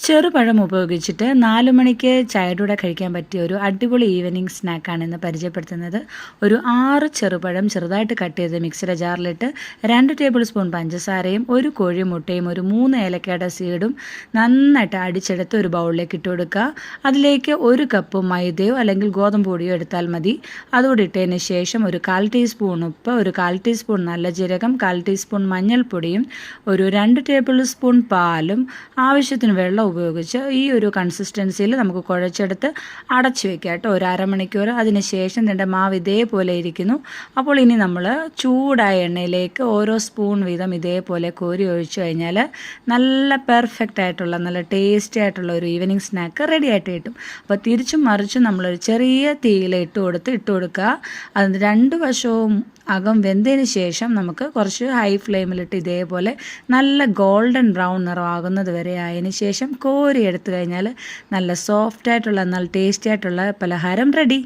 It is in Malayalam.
ചെറുപഴം ഉപയോഗിച്ചിട്ട് നാല് മണിക്ക് ചായയുടെ കഴിക്കാൻ പറ്റിയ ഒരു അടിപൊളി ഈവനിങ് സ്നാക്കാണ് ഇന്ന് പരിചയപ്പെടുത്തുന്നത്. ഒരു ആറ് ചെറുപഴം ചെറുതായിട്ട് കട്ട് ചെയ്ത് മിക്സിയുടെ ജാറിലിട്ട് രണ്ട് ടേബിൾ സ്പൂൺ പഞ്ചസാരയും ഒരു കോഴിമുട്ടയും ഒരു മൂന്ന് ഏലക്കയുടെ സീഡും നന്നായിട്ട് അടിച്ചെടുത്ത് ഒരു ബൗളിലേക്ക് ഇട്ട് കൊടുക്കുക. അതിലേക്ക് ഒരു കപ്പ് മൈദയോ അല്ലെങ്കിൽ ഗോതമ്പ് പൊടിയോ എടുത്താൽ മതി. അതുകൂടി ഇട്ടതിന് ശേഷം ഒരു കാൽ ടീസ്പൂൺ ഉപ്പ് ഒരു കാൽ ടീസ്പൂൺ നല്ല ജീരകം കാൽ ടീസ്പൂൺ മഞ്ഞൾപ്പൊടിയും ഒരു രണ്ട് ടേബിൾ സ്പൂൺ പാലും ആവശ്യത്തിന് വെള്ളം ഉപയോഗിച്ച് ഈ ഒരു കൺസിസ്റ്റൻസിയിൽ നമുക്ക് കുഴച്ചെടുത്ത് അടച്ചു വെക്കാം കേട്ടോ. ഒരു അരമണിക്കൂർ അതിനുശേഷം ശേഷം ഇതിന്റെ മാവ് ഇതേപോലെ ഇരിക്കുന്നു. അപ്പോൾ ഇനി നമ്മൾ ചൂടായ എണ്ണയിലേക്ക് ഓരോ സ്പൂൺ വീതം ഇതേപോലെ കോരി ഒഴിച്ചു കഴിഞ്ഞാൽ നല്ല പെർഫെക്റ്റ് ആയിട്ടുള്ള നല്ല ടേസ്റ്റി ആയിട്ടുള്ള ഒരു ഈവനിങ് സ്നാക്ക് റെഡി ആയിട്ട് കിട്ടും. അപ്പോൾ തിരിച്ചും മറിച്ചും നമ്മളൊരു ചെറിയ തീയിൽ ഇട്ട് കൊടുത്ത് ഇട്ട് കൊടുക്കുക. അതിന് രണ്ട് വശവും അകം വെന്തതിന് ശേഷം നമുക്ക് കുറച്ച് ഹൈ ഫ്ലെയിമിലിട്ട് ഇതേപോലെ നല്ല ഗോൾഡൻ ബ്രൗൺ നിറമാകുന്നത് വരെ ആയതിനു ശേഷം കോരി എടുത്തു കഴിഞ്ഞാൽ നല്ല സോഫ്റ്റായിട്ടുള്ള നല്ല ടേസ്റ്റി ആയിട്ടുള്ള പലഹാരം റെഡി